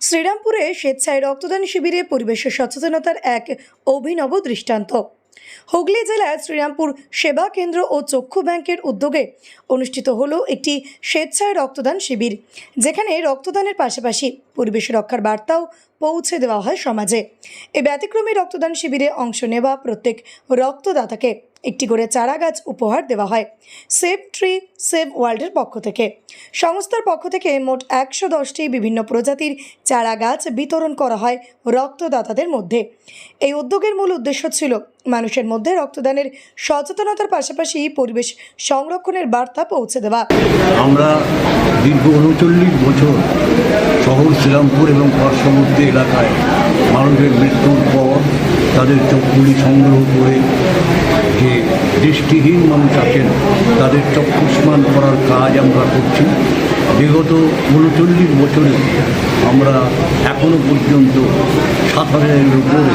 শ্রীরামপুরে স্বেচ্ছায় রক্তদান শিবিরে পরিবেশের সচেতনতার এক অভিনব দৃষ্টান্ত। হুগলি জেলার শ্রীরামপুর সেবা কেন্দ্র ও চক্ষু ব্যাংকের উদ্যোগে অনুষ্ঠিত হলো একটি স্বেচ্ছায় রক্তদান শিবির, যেখানে রক্তদানের পাশাপাশি পরিবেশ রক্ষার বার্তাও পৌঁছে দেওয়া হয় সমাজে। এই ব্যতিক্রমী রক্তদান শিবিরে অংশ নেওয়া প্রত্যেক রক্তদাতাকে একটি করে চারা গাছ উপহার দেওয়া হয় সেভ ট্রি, সেভ ওয়ার্ল্ডের পক্ষ থেকে। সংস্থার পক্ষ থেকে মোট একশো দশটি বিভিন্ন প্রজাতির চারা গাছ বিতরণ করা হয় রক্তদাতাদের মধ্যে। এই উদ্যোগের মূল উদ্দেশ্য ছিল মানুষের মধ্যে রক্তদানের সচেতনতার পাশাপাশি পরিবেশ সংরক্ষণের বার্তা পৌঁছে দেওয়া। আমরা দীর্ঘ উনচল্লিশ বছর শহর শ্রীরামপুর এবং পার্শ্ববর্তী এলাকায় মানুষের মৃত্যুর পর তাদের চোখগুলি সংগ্রহ করে যে দৃষ্টিহীন মানুষ আছেন তাদের চক্ষুষ্মান করার কাজ আমরা করছি। বিগত উনচল্লিশ বছরে আমরা এখনও পর্যন্ত সাত হাজারের উপরে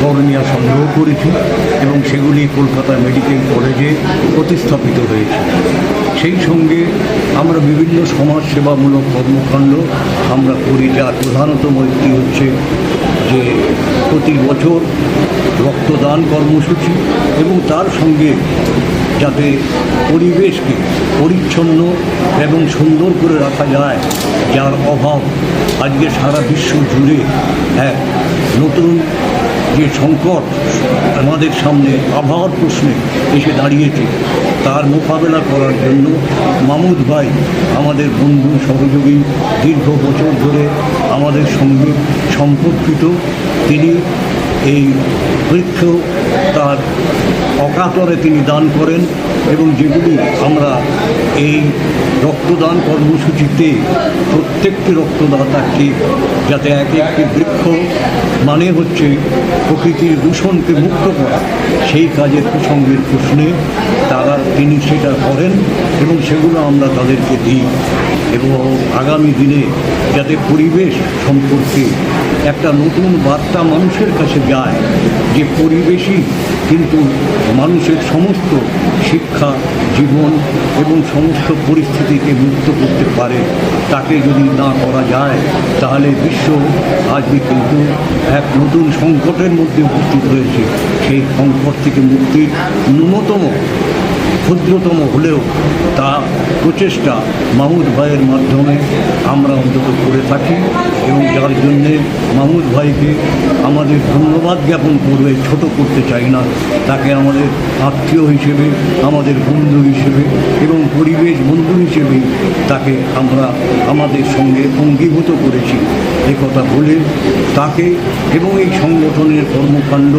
করণীয় সংগ্রহ করেছি এবং সেগুলি কলকাতা মেডিকেল কলেজে প্রতিস্থাপিত হয়েছে। সেই সঙ্গে আমরা বিভিন্ন সমাজসেবামূলক কর্মকাণ্ড আমরা করি যার প্রধানতম একটি হচ্ছে যে প্রতি বছর রক্তদান কর্মসূচি এবং তার সঙ্গে যাতে পরিবেশকে পরিচ্ছন্ন এবং সুন্দর করে রাখা যায়, যার অভাব আজকে সারা বিশ্ব জুড়ে এক নতুন যে সংকট আমাদের সামনে আবহাওয়ার প্রশ্নে এসে দাঁড়িয়েছে, তার মোকাবেলা করার জন্য মামুদ ভাই আমাদের বন্ধু সহযোগী দীর্ঘ বছর ধরে আমাদের সঙ্গে সম্পর্কিত। তিনি এই বৃক্ষ তার অকাতরে তিনি দান করেন এবং যেগুলি আমরা এই রক্তদান কর্মসূচিতে প্রত্যেকটি রক্তদাতাকে যাতে এক একটি বৃক্ষ মানে হচ্ছে প্রকৃতির দূষণকে মুক্ত করা, সেই কাজের প্রসঙ্গের প্রশ্নে তারা তিনি সেটা করেন এবং সেগুলো আমরা তাদেরকে দিই এবং আগামী দিনে যাতে পরিবেশ সম্পর্কে একটা নতুন বার্তা মানুষের কাছে যায় যে পরিবেশই কিন্তু মানুষের সমস্ত শিক্ষা, জীবন এবং সমস্ত পরিস্থিতিকে মুক্ত করতে পারে, তাকে যদি না করা যায়, তাহলে বিশ্ব আজকে কিন্তু এক নতুন সংকটের মধ্যে উপস্থিত হয়েছে। সেই সংকট থেকে মুক্তির ন্যূনতম ক্ষুদ্রতম হলেও তা প্রচেষ্টা মাহমুদ ভাইয়ের মাধ্যমে আমরা অন্তত করে থাকি এবং যার জন্যে মাহমুদ ভাইকে আমাদের ধন্যবাদ জ্ঞাপন করবে, ছোট করতে চাই না। তাকে আমাদের আত্মীয় হিসেবে, আমাদের বন্ধু হিসেবে এবং পরিবেশ বন্ধু হিসেবে তাকে আমরা আমাদের সঙ্গে অঙ্গীভূত করেছি। কথা বলে তাকে এবং এই সংগঠনের কর্মকাণ্ড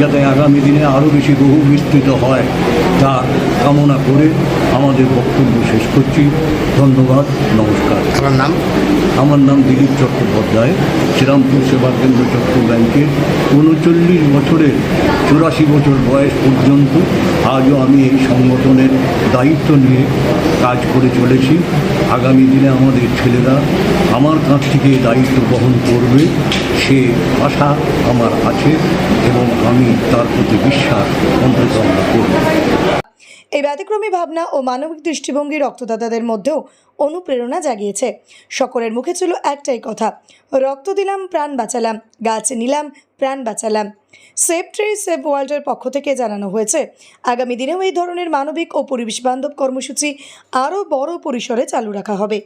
যাতে আগামী দিনে আরও বেশি বহু বিস্তৃত হয়, তা কামনা করে আমাদের বক্তব্য শেষ করছি। ধন্যবাদ নমস্কার। আপনার নাম? আমার নাম দিলীপ চট্টোপাধ্যায় শ্রীরামপুর সেবা কেন্দ্র চট্ট ব্যাংকের উনচল্লিশ বছরের চুরাশি বছর বয়স পর্যন্ত আজও আমি এই সংগঠনের দায়িত্ব নিয়ে কাজ করে চলেছি। আগামী দিনে আমাদের ছেলেরা আমার কাছ থেকে দায়িত্ব বহন করবে সে আশা আমার আছে এবং আমি তার প্রতি বিশ্বাস অন্তত আমরা করব। এই ব্যতিক্রমী ভাবনা ও মানবিক দৃষ্টিভঙ্গি রক্তদাতাদের মধ্যেও অনুপ্রেরণা জাগিয়েছে। সকলের মুখে ছিল একটাই কথা, রক্ত দিলাম, প্রাণ বাঁচালাম, গাছ নিলাম, প্রাণ বাঁচালাম। সেভ ট্রি সেভ ওয়ার্ল্ডের পক্ষ থেকে জানানো হয়েছে, আগামী দিনেও এই ধরনের মানবিক ও পরিবেশ বান্ধব কর্মসূচি আরও বড় পরিসরে চালু রাখা হবে।